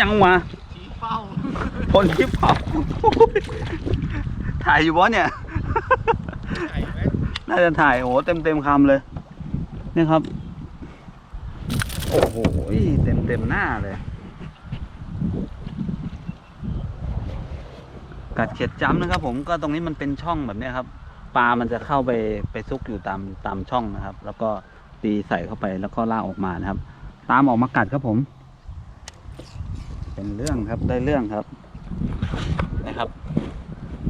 ยังมาชี้เป้าคนที่เผาถ่ายอยู่วะเนี่ยใช่ไหมน่าจะถ่ายโอ้โหเต็มเต็มๆคำเลยเนี่ยครับ โอ้โหเต็มเต็มๆหน้าเลย กัดเข็ดจ้ำนะครับ ผมก็ตรงนี้มันเป็นช่องแบบเนี้ยครับปลามันจะเข้าไปไปซุกอยู่ตามตามช่องนะครับ แล้วก็ตีใส่เข้าไปแล้วก็ลากออกมานะครับ ตามออกมากัดครับผม เป็นเรื่องครับได้เรื่องครับนะครับ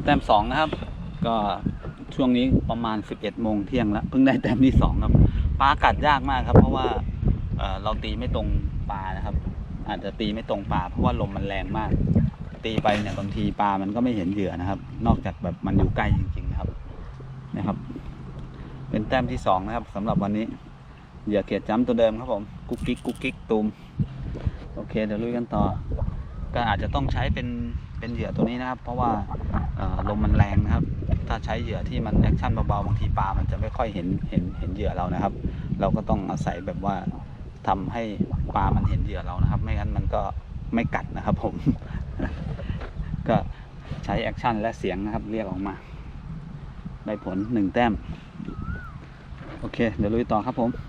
แต้มสองนะครับ ก็ช่วงนี้ประมาณ 11โมงเที่ยงแล้วเพิ่งได้แต้มที่สองครับปลากัดยากมากครับ เพราะว่าเเราตีไม่ตรงปลานะครับ อาจจะตีไม่ตรงปลาเพราะว่าลมมันแรงมาก ตีไปเนี่ยบางทีปลามันก็ไม่เห็นเหยื่อนะครับ นอกจากแบบมันอยู่ใกล้จริงๆนะครับนะครับ เป็นแต้มที่สองนะครับสำหรับวันนี้เหยื่อเกียรติจ้ำตัวเดิมครับผมกุ๊กกิ๊กกุ๊กกิ๊กตูม โอเค เดี๋ยวลุยกันต่อ ก็อาจจะต้องใช้เป็นเป็นเหยื่อตัวนี้นะครับ เพราะว่าลมมันแรงนะครับ ถ้าใช้เหยื่อที่มันแอคชั่นเบาๆบางทีปลามันจะไม่ค่อยเห็นเห็นเห็นเหยื่อเรานะครับ เราก็ต้องอาศัยแบบว่าทำให้ปลามันเห็นเหยื่อเรานะครับ ไม่งั้นมันก็ไม่กัดนะครับผม ก็ใช้แอคชั่นและเสียงนะครับ เรียกออกมา ได้ผลหนึ่งแต้ม โอเค เดี๋ยวลุยต่อครับผม